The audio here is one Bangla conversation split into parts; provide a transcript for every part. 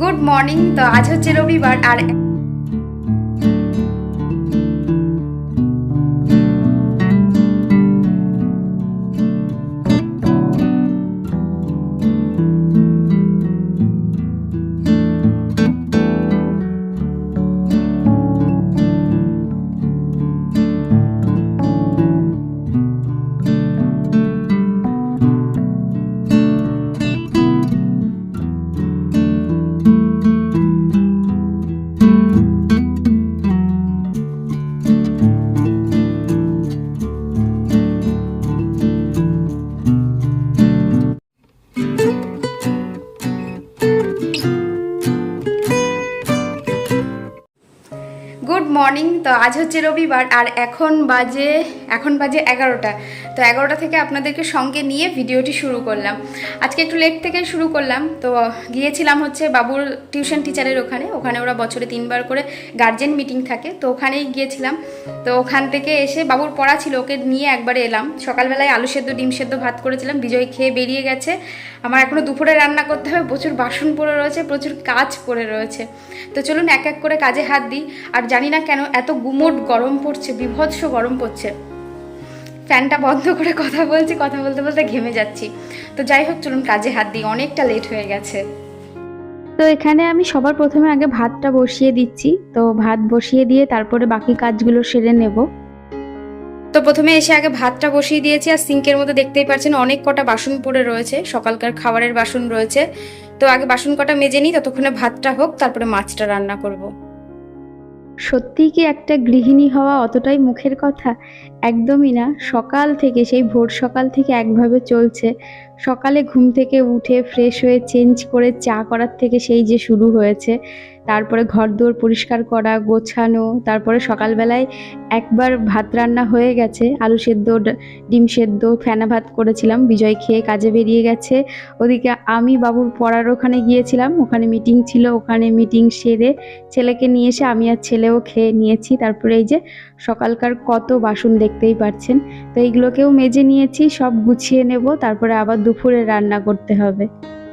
গুড মর্নিং তো আজ হচ্ছে রবিবার আর গুড মর্নিং তো আজ হচ্ছে রবিবার আর এখন বাজে এখন বাজে এগারোটা। তো এগারোটা থেকে আপনাদেরকে সঙ্গে নিয়ে ভিডিওটি শুরু করলাম। আজকে একটু লেট থেকে শুরু করলাম। তো গিয়েছিলাম হচ্ছে বাবুর টিউশন টিচারের ওখানে। ওখানে ওরা বছরে তিনবার করে গার্জেন মিটিং থাকে। তো ওখানেই গিয়েছিলাম। তো ওখান থেকে এসে বাবুর পড়া ছিল, ওকে নিয়ে একবারে এলাম। সকালবেলায় আলু সেদ্ধ, ডিম সেদ্ধ ভাত করেছিলাম। বিজয় খেয়ে বেরিয়ে গেছে। আমার এখনও দুপুরে রান্না করতে হবে। প্রচুর বাসন পড়ে রয়েছে, প্রচুর কাজ পড়ে রয়েছে। তো চলুন এক এক করে কাজে হাত দিই। আর জানি না কেন এত গুমোট গরম পড়ছে, বিভৎস গরম পড়ছে। ফ্যানটা বন্ধ করে কথা বলছি কথা বলতে বলতে ঘেমে যাচ্ছি। তো যাই হোক চলুন কাজে হাত দিই অনেকটা লেট হয়ে গেছে। তো এখানে আমি সবার প্রথমে আগে ভাতটা বসিয়ে দিচ্ছি। তো ভাত বসিয়ে দিয়ে তারপরে বাকি কাজগুলো সেরে নেব। তো প্রথমে এসে আগে ভাতটা বসিয়ে দিয়েছি আর সিঙ্কের মধ্যে দেখতেই পাচ্ছেন অনেক কটা বাসন পড়ে রয়েছে। সকালকার খাবারের বাসন রয়েছে। তো আগে বাসন কটা মেজে নিই ততক্ষণে ভাতটা হোক তারপরে মাছটা রান্না করব। সত্যিই কি একটা গৃহিণী হওয়া অতটাই মুখের কথা? একদমই না। সকাল থেকে, সেই ভোর সকাল থেকে একভাবে চলছে। সকালে ঘুম থেকে উঠে ফ্রেশ হয়ে চেঞ্জ করে চা করার থেকে সেই যে শুরু হয়েছে। তারপরে ঘর দুয়ার পরিষ্কার করা, গোছানো, তারপরে সকালবেলায় একবার ভাত রান্না হয়ে গেছে। আলু সেদ্ধ ডিম সেদ্ধ, ফেনা ভাত করেছিলাম, বিজয় খেয়ে কাজে বেরিয়ে গেছে। ওদিকে আমি বাবুর পড়ার ওখানে গিয়েছিলাম, ওখানে মিটিং ছিল, ওখানে মিটিং সেরে ছেলেকে নিয়ে এসে আমি আর ছেলেও খেয়ে নিয়েছি। তারপরে এই যে সকালকার কত বাসন দেখতেই পাচ্ছেন তো এইগুলোকেও মেজে নিয়েছি, সব গুছিয়ে নেব, তারপরে আবার দুপুরে রান্না করতে হবে।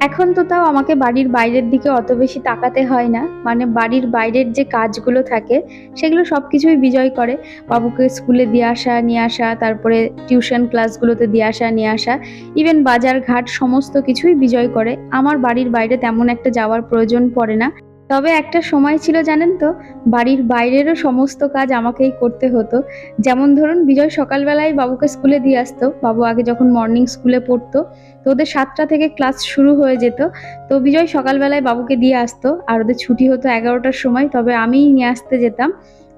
এখন তো তাও আমাকে বাড়ির বাইরের দিকে অত বেশি তাকাতে হয় না। মানে বাড়ির বাইরের যে কাজগুলো থাকে, সেগুলো সব কিছুই বিজয় করে। বাবুকে স্কুলে দিয়ে আসা, নিয়ে আসা, তারপরে টিউশন ক্লাসগুলোতে দিয়ে আসা, নিয়ে আসা ইভেন বাজার ঘাট সমস্ত কিছুই বিজয় করে। আমার বাড়ির বাইরে তেমন একটা যাওয়ার প্রয়োজন পড়ে না। তবে একটা সময় ছিল, জানেন তো? বাড়ির বাইরেরও সমস্ত কাজ আমাকেই করতে হতো। যেমন ধরুন, বিজয় সকালবেলায় বাবুকে স্কুলে দিয়ে আসতো। বাবু আগে যখন মর্নিং স্কুলে পড়তো, তো ওদের সাতটা থেকে ক্লাস শুরু হয়ে যেত। তো বিজয় সকালবেলায় বাবুকে দিয়ে আসতো। আর ওদের ছুটি হতো এগারোটার সময়, তবে আমিই নিয়ে আসতে যেতাম।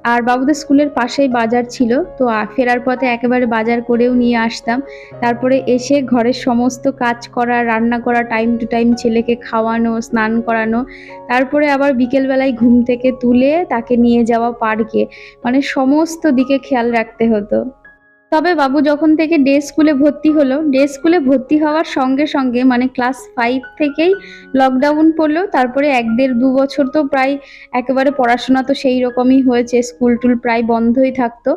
আর বাবুদের স্কুলের পাশেই বাজার ছিল, তো ফেরার পথে একেবারে বাজার করেও নিয়ে আসতাম। তারপরে এসে ঘরের সমস্ত কাজ করা, রান্না করা টাইম টু টাইম ছেলেকে খাওয়ানো, স্নান করানো, তারপরে আবার বিকেলবেলায় ঘুম থেকে তুলে তাকে নিয়ে যাওয়া পার্কে। মানে সমস্ত দিকে খেয়াল রাখতে হতো। তবে বাবু, যখন থেকে ডে স্কুলে ভর্তি হলো, ডে স্কুলে ভর্তি হওয়ার সঙ্গে সঙ্গে মানে ক্লাস ফাইভ থেকেই লকডাউন পড়ল। তারপরে এক দেড় দু বছর তো প্রায় একেবারে পড়াশোনা তো সেই রকমই হয়েছে, স্কুল টুল প্রায় বন্ধই থাকতো।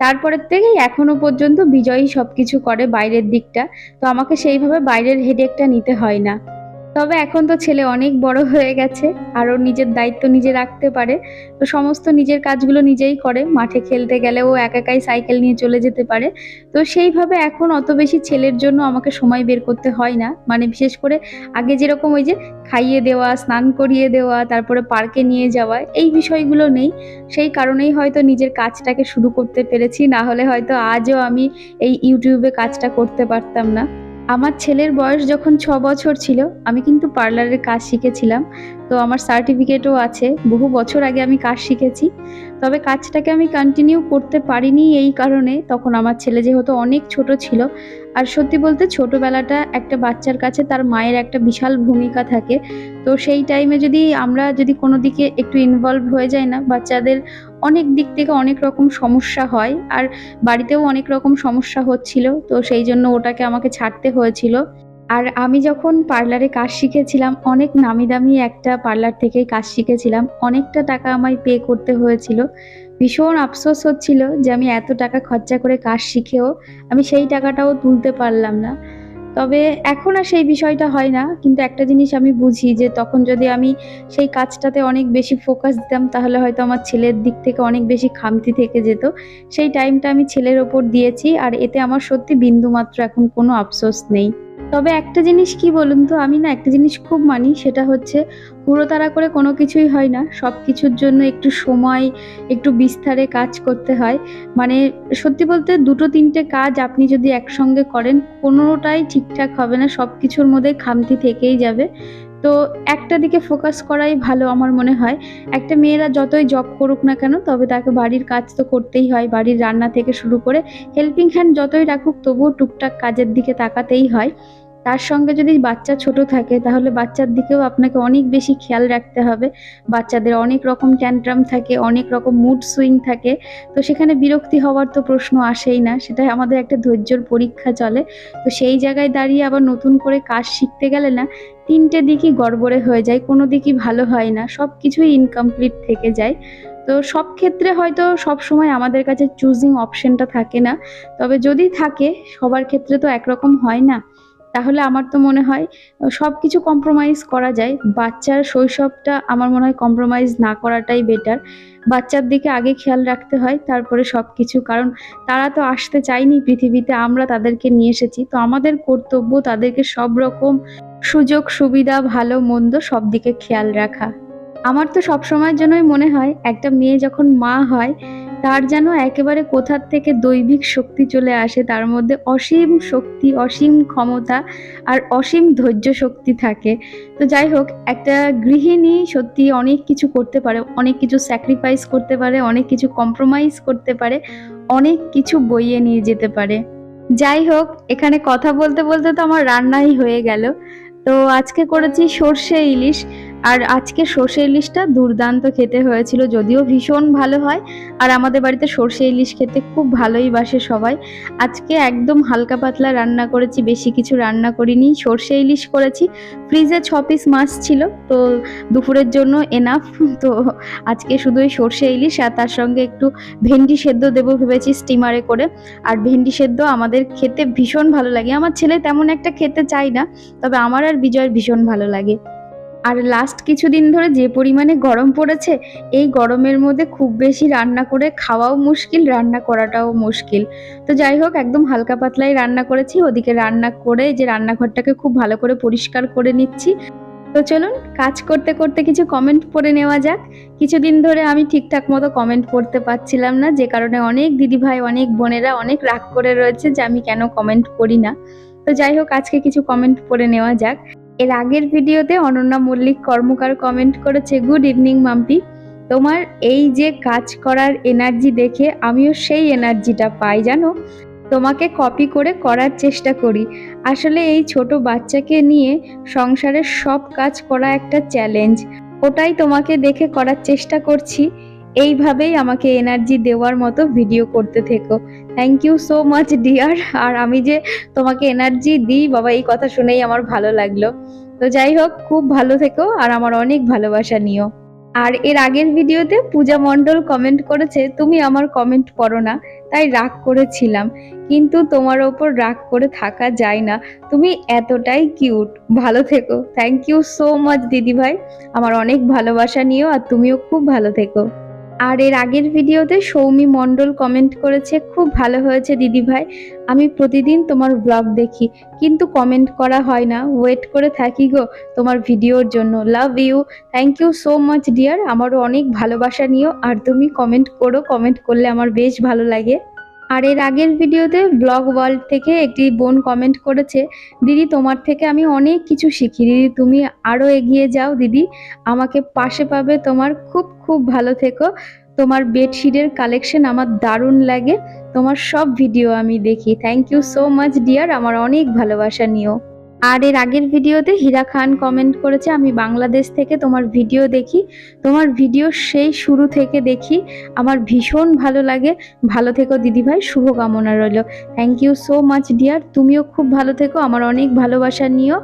তারপরের থেকেই এখনও পর্যন্ত বিজয়ী সব কিছু করে বাইরের দিকটা। তো আমাকে সেইভাবে বাইরের হেডেকটা নিতে হয় না। তবে এখন তো ছেলে অনেক বড় হয়ে গেছে আরও নিজের দায়িত্ব নিজে রাখতে পারে। তো সমস্ত নিজের কাজগুলো নিজেই করে, মাঠে খেলতে গেলে ও একা একাই সাইকেল নিয়ে চলে যেতে পারে। তো সেইভাবে এখন অত বেশি ছেলের জন্য আমাকে সময় বের করতে হয় না। মানে বিশেষ করে আগে যেরকম ওই যে খাইয়ে দেওয়া, স্নান করিয়ে দেওয়া, তারপরে পার্কে নিয়ে যাওয়া, এই বিষয়গুলো নেই। সেই কারণেই হয়তো নিজের কাজটাকে শুরু করতে পেরেছি, না হলে হয়তো আজও আমি এই ইউটিউবে কাজটা করতে পারতাম না। আমার ছেলের বয়স যখন ছ বছর ছিল আমি কিন্তু পার্লারের কাজ শিখেছিলাম। তো আমার সার্টিফিকেটও আছে। বহু বছর আগে আমি কাজ শিখেছি। তবে কাজটাকে আমি কন্টিনিউ করতে পারিনি এই কারণে। তখন আমার ছেলে যেহেতু অনেক ছোট ছিল, আর সত্যি বলতে ছোটবেলাটা একটা বাচ্চার কাছে তার মায়ের একটা বিশাল ভূমিকা থাকে। তো সেই টাইমে যদি আমরা যদি কোনো দিকে একটু ইনভলভ হয়ে যাই না, বাচ্চাদের অনেক দিক থেকে অনেক রকম সমস্যা হয়, আর বাড়িতেও অনেক রকম সমস্যা হচ্ছিল। তো সেই জন্য ওটাকে আমাকে ছাড়তে হয়েছিল। আর আমি যখন পার্লারে কাজ শিখেছিলাম, অনেক নামি দামি একটা পার্লার থেকেই কাজ শিখেছিলাম। অনেকটা টাকা আমায় পে করতে হয়েছিল। ভীষণ আফসোস হচ্ছিল যে আমি এত টাকা খরচা করে কাজ শিখেও আমি সেই টাকাটাও তুলতে পারলাম না। তবে এখন আর সেই বিষয়টা হয় না। কিন্তু একটা জিনিস আমি বুঝি যে তখন যদি আমি সেই কাজটাতে অনেক বেশি ফোকাস দিতাম, তাহলে হয়তো আমার ছেলের দিক থেকে অনেক বেশি খামতি থেকে যেত। সেই টাইমটা আমি ছেলের ওপর দিয়েছি আর এতে আমার সত্যি বিন্দুমাত্র এখন কোনো আফসোস নেই। তবে একটা জিনিস কি বলুন তো? আমি না একটা জিনিস খুব মানি, সেটা হচ্ছে হুড়োতাড়া করে কোনো কিছুই হয় না। সব কিছুর জন্য একটু সময়, একটু বিস্তারে কাজ করতে হয়। মানে সত্যি বলতে দুটো তিনটে কাজ আপনি যদি একসঙ্গে করেন, কোনোটাই ঠিকঠাক হবে না। সব কিছুর মধ্যে খামতি থেকেই যাবে। তো একটা দিকে ফোকাস করাই ভালো আমার মনে হয়। একটা মেয়েরা যতই জব করুক না কেন, তবে তাকে বাড়ির কাজ তো করতেই হয়, বাড়ির রান্না থেকে শুরু করে হেল্পিং হ্যান্ড যতই রাখুক, তবুও টুকটাক কাজের দিকে তাকাতেই হয়। তার সঙ্গে যদি বাচ্চা ছোট থাকে, তাহলে বাচ্চার দিকেও আপনাকে অনেক বেশি খেয়াল রাখতে হবে। বাচ্চাদের অনেক রকম ট্যান্ট্রাম থাকে, অনেক রকম মুড সুইং থাকে। তো সেখানে বিরক্তি হওয়ার তো প্রশ্ন আসেই না। সেটাই আমাদের একটা ধৈর্যর পরীক্ষা চলে। তো সেই জায়গায় দাঁড়িয়ে আবার নতুন করে কাজ শিখতে গেলে না, তিনটে দিকই গড়বড়ে হয়ে যায়, কোনো দিকই ভালো হয় না। সব কিছুই ইনকমপ্লিট থেকে যায়। তো সব ক্ষেত্রে হয়তো সব সময় আমাদের কাছে চুজিং অপশনটা থাকে না। তবে যদি থাকে, সবার ক্ষেত্রে তো একরকম হয় না। তাহলে আমার তো মনে হয় সব কিছু কম্প্রোমাইজ করা যায়। বাচ্চার শৈশবটা আমার মনে হয় কম্প্রোমাইজ না করাটাই বেটার বাচ্চার দিকে আগে খেয়াল রাখতে হয়, তারপরে সব কিছু কারণ তারা তো আসতে চায়নি পৃথিবীতে, আমরা তাদেরকে নিয়ে এসেছি। তো আমাদের কর্তব্য তাদেরকে সব রকম সুযোগ, সুবিধা, ভালো, মন্দ সব দিকে খেয়াল রাখা। আমার তো সবসময়ের জন্যই মনে হয়, একটা মেয়ে যখন মা হয় তার যেন একেবারে কোথার থেকে দৈবিক শক্তি চলে আসে, তার মধ্যে অসীম শক্তি, অসীম ক্ষমতা আর অসীম ধৈর্য শক্তি থাকে। তো যাই হোক, একটা গৃহিণী সত্যি অনেক কিছু করতে পারে, অনেক কিছু স্যাক্রিফাইস করতে পারে, অনেক কিছু কম্প্রোমাইজ করতে পারে, অনেক কিছু বইয়ে নিয়ে যেতে পারে। যাই হোক, এখানে কথা বলতে বলতে তো আমার রান্নাই হয়ে গেল। তো আজকে করেছি সর্ষে ইলিশ। আর আজকে সর্ষে ইলিশটা দুর্দান্ত খেতে হয়েছিল, যদিও ভীষণ ভালো হয়। আর আমাদের বাড়িতে সর্ষে ইলিশ খেতে খুব ভালোই বাসে সবাই। আজকে একদম হালকা পাতলা রান্না করেছি, বেশি কিছু রান্না করিনি। সর্ষে ইলিশ করেছি, ফ্রিজে ছ পিস মাছ ছিল, তো দুপুরের জন্য এনাফ তো আজকে শুধু ওই সর্ষে ইলিশ আর তার সঙ্গে একটু ভেন্ডি সেদ্ধ দেবো ভেবেছি স্টিমারে করে। আর ভেন্ডি সেদ্ধ আমাদের খেতে ভীষণ ভালো লাগে। আমার ছেলে তেমন একটা খেতে চায় না, তবে আমার আর বিজয়ের ভীষণ ভালো লাগে। আর লাস্ট কিছুদিন ধরে যে পরিমাণে গরম পড়েছে, এই গরমের মধ্যে খুব বেশি রান্না করে খাওয়াও মুশকিল, রান্না করাটাও মুশকিল। তো যাই হোক, একদম হালকা পাতলাই রান্না করেছি। ওদিকে রান্না করে যে রান্নাঘরটাকে খুব ভালো করে পরিষ্কার করে নিচ্ছি। তো চলুন, কাজ করতে করতে কিছু কমেন্ট পড়ে নেওয়া যাক। কিছুদিন ধরে আমি ঠিকঠাক মতো কমেন্ট পড়তে পারছিলাম না, যে কারণে অনেক দিদিভাই, অনেক বোনেরা অনেক রাগ করে রয়েছে যে আমি কেন কমেন্ট পড়ি না। তো যাই হোক, আজকে কিছু কমেন্ট পড়ে নেওয়া যাক। এর আগের ভিডিওতে অনন্যা মল্লিক কর্মকার কমেন্ট করেছে গুড ইভিনিং মাম্পি। তোমার এই যে কাজ করার এনার্জি দেখে আমিও সেই এনার্জিটা পাই, জানো? তোমাকে কপি করে করার চেষ্টা করি। আসলে এই ছোট বাচ্চাকে নিয়ে সংসারের সব কাজ করা একটা চ্যালেঞ্জ ওটাই তোমাকে দেখে করার চেষ্টা করছি। এইভাবেই আমাকে এনার্জি দেওয়ার মতো ভিডিও করতে থেকো। Thank you so much dear আর আমি যে তোমাকে এনার্জি দিই, বাবা, এই কথা শুনেই আমার ভালো লাগল। তো যাই হোক, খুব ভালো থেকো আর আমার অনেক ভালোবাসা নিও। আর এর আগের ভিডিওতে পূজা মণ্ডল কমেন্ট করেছে, তুমি আমার কমেন্ট করো না। তাই রাগ করেছিলাম। কিন্তু তোমার ওপর রাগ করে থাকা যায় না। তুমি এতটাই কিউট ভালো থেকো। থ্যাংক ইউ সো মাচ দিদিভাই। আমার অনেক ভালোবাসা নিও আর তুমিও খুব ভালো থেকো। আর এর আগের ভিডিওতে সৌমি মণ্ডল কমেন্ট করেছে, খুব ভালো হয়েছে দিদি ভাই। আমি প্রতিদিন তোমার ব্লগ দেখি, কিন্তু কমেন্ট করা হয় না। ওয়েট করে থাকি গো তোমার ভিডিওর জন্য। Love you thank you so much dear আমারও অনেক ভালোবাসা নিও। আর তুমি কমেন্ট করো। কমেন্ট করলে আমার বেশ ভালো লাগে। আর এর আগের ভিডিওতে ব্লগ ওয়ার্ল্ড থেকে একটি বোন কমেন্ট করেছে, দিদি, তোমার থেকে আমি অনেক কিছু শিখি। দিদি, তুমি আরও এগিয়ে যাও, দিদি। আমাকে পাশে পাবে তোমার খুব খুব ভালো থেকো। তোমার বেডশিটের কালেকশন আমার দারুণ লাগে। তোমার সব ভিডিও আমি দেখি। Thank you so much dear আমার অনেক ভালোবাসা নিও। আর এর আগের ভিডিওতে হীরা খান কমেন্ট করেছে, আমি বাংলাদেশ থেকে তোমার ভিডিও দেখি, তোমার ভিডিও সেই শুরু থেকে দেখি। আমার ভীষণ ভালো লাগে। ভালো থেকো দিদিভাই শুভকামনা রইল। Thank you so much dear তুমিও খুব ভালো থেকো, আমার অনেক ভালোবাসা নিও।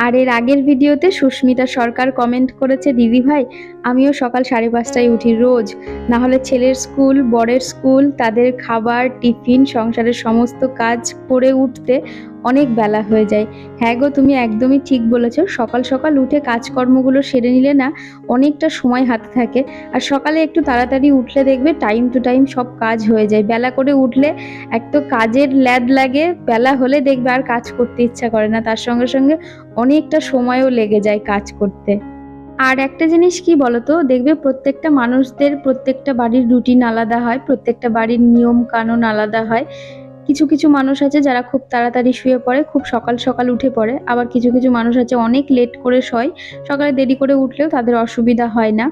আর এর আগের ভিডিওতে সুস্মিতা সরকার কমেন্ট করেছে, দিদি ভাই, আমিও সকাল সাড়ে পাঁচটায় উঠি রোজ। না হলে ছেলের স্কুল, বরের স্কুল, তাদের খাবার, টিফিন, সংসারের সমস্ত কাজ করে উঠতে অনেক বেলা হয়ে যায়। হ্যাঁ গো, তুমি একদমই ঠিক বলেছ। সকাল সকাল উঠে কাজকর্মগুলো সেরে নিলে না অনেকটা সময় হাতে থাকে। আর সকালে একটু তাড়াতাড়ি উঠলে দেখবে টাইম টু টাইম সব কাজ হয়ে যায়। বেলা করে উঠলে এক তো কাজের ল্যাদ লাগে, বেলা হলে দেখবে আর কাজ করতে ইচ্ছা করে না। তার সঙ্গে সঙ্গে অনেকটা সময়ও লেগে যায় কাজ করতে। আর একটা জিনিস কি বলতো? দেখবে প্রত্যেকটা মানুষদের প্রত্যেকটা বাড়ির রুটিন আলাদা হয়, প্রত্যেকটা বাড়ির নিয়ম কানুন আলাদা হয়। কিছু কিছু মানুষ আছে যারা খুব তাড়াতাড়ি শুয়ে পড়ে, খুব সকাল সকাল উঠে পড়ে। আবার কিছু কিছু মানুষ আছে অনেক লেট করে শয়। সকালে দেরি করে উঠলেও তাদের অসুবিধা হয় না।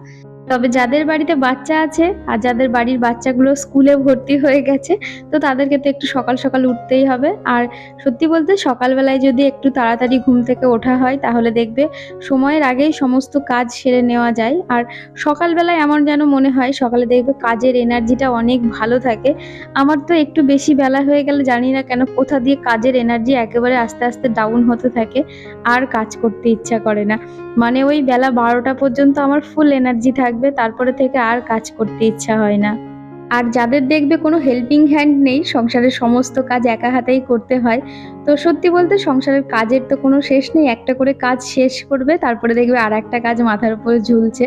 তবে যাদের বাড়িতে বাচ্চা আছে আর যাদের বাড়ির বাচ্চাগুলো স্কুলে ভর্তি হয়ে গেছে, তো তাদেরকে তো একটু সকাল সকাল উঠতেই হবে। আর সত্যি বলতে সকালবেলায় যদি একটু তাড়াতাড়ি ঘুম থেকে ওঠা হয়, তাহলে দেখবে সময়ের আগেই সমস্ত কাজ সেরে নেওয়া যায়। আর সকালবেলায় এমন যেন মনে হয়, সকালে দেখবে কাজের এনার্জিটা অনেক ভালো থাকে। আমার তো একটু বেশি বেলা হয়ে গেলে জানি না কেন কোথা দিয়ে কাজের এনার্জি একেবারে আস্তে আস্তে ডাউন হতে থাকে, আর কাজ করতে ইচ্ছা করে না। মানে ওই বেলা বারোটা পর্যন্ত আমার ফুল এনার্জি থাকবে, তারপরে থেকে আর কাজ করতে ইচ্ছা হয় না। আর যাদের দেখবে কোনো হেল্পিং হ্যান্ড নেই, সংসারের সমস্ত কাজ একা হাতেই করতে হয়, তো সত্যি বলতে সংসারের কাজের তো কোনো শেষ নেই, একটা করে কাজ শেষ করবে, তারপরে দেখবে আর একটা কাজ মাথার উপরে ঝুলছে।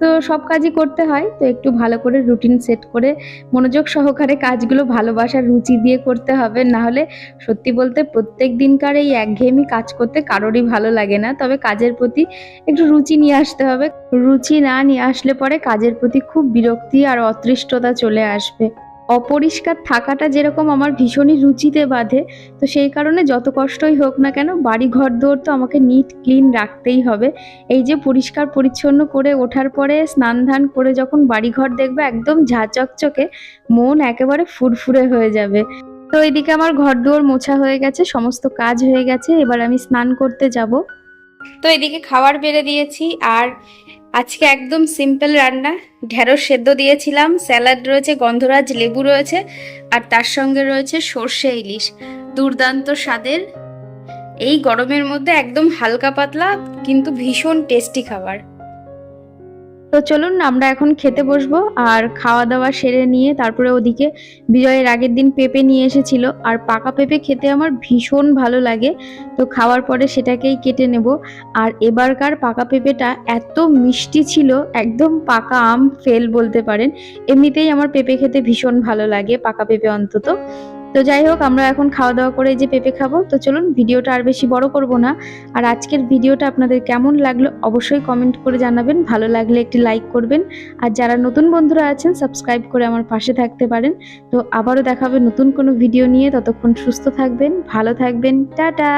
তো সব কাজই করতে হয়, তো একটু ভালো করে রুটিন সেট করে মনোযোগ সহকারে কাজগুলো ভালোবাসার রুচি দিয়ে করতে হবে। না হলে সত্যি বলতে প্রত্যেক দিনকার এই একঘেয়েমি কাজ করতে কারোরই ভালো লাগে না। তবে কাজের প্রতি একটু রুচি নিয়ে আসতে হবে। রুচি না নিয়ে আসলে পরে কাজের প্রতি খুব বিরক্তি আর অতৃষ্টতা চলে আসবে। অপরিষ্কার থাকাটা যেরকম আমার ভীষণই রুচিতে বাঁধে, তো সেই কারণে যত কষ্টই হোক না কেন বাড়ি ঘর দৌড় তো আমাকে নিট ক্লিন রাখতেই হবে। এই যে পরিষ্কার পরিচ্ছন্ন করে ওঠার পরে স্নান ধান করে যখন বাড়িঘর দেখবে একদম ঝাঁচকচকে, মন একেবারে ফুরফুরে হয়ে যাবে। তো এদিকে আমার ঘর দুয়ার মোছা হয়ে গেছে, সমস্ত কাজ হয়ে গেছে, এবার আমি স্নান করতে যাব। তো এদিকে খাবার বেড়ে দিয়েছি, আর আজকে একদম সিম্পল রান্না। ঢেঁড়স সেদ্ধ দিয়েছিলাম, স্যালাড রয়েছে, গন্ধরাজ লেবু রয়েছে, আর তার সঙ্গে রয়েছে সর্ষে ইলিশ। দুর্দান্ত স্বাদের। এই গরমের মধ্যে একদম হালকা পাতলা, কিন্তু ভীষণ টেস্টি খাবার। তো চলুন আমরা এখন খেতে বসবো আর খাওয়া দাওয়া সেরে নিয়ে তারপরে ওদিকে বিজয়ের আগের দিন পেঁপে নিয়ে এসেছিল। আর পাকা পেঁপে খেতে আমার ভীষণ ভালো লাগে, তো খাওয়ার পরে সেটাকেই কেটে নেব। আর এবারকার পাকা পেঁপেটা এত মিষ্টি ছিল, একদম পাকা আম ফেল বলতে পারেন, এমনিতেই আমার পেঁপে খেতে ভীষণ ভালো লাগে পাকা পেঁপে অন্তত। তো যাই হোক, আমরা এখন খাওয়া দাওয়া করে যে পেঁপে খাব। তো চলুন, ভিডিওটা আর বেশি বড় করব না। আর আজকের ভিডিওটা আপনাদের কেমন লাগল অবশ্যই কমেন্ট করে জানাবেন। ভালো লাগলে একটি লাইক করবেন। আর যারা নতুন বন্ধুরা আছেন সাবস্ক্রাইব করে আমার পাশে থাকতে পারেন। তো আবারও দেখাবে নতুন কোনো ভিডিও নিয়ে। ততক্ষণ সুস্থ থাকবেন, ভালো থাকবেন। টাটা!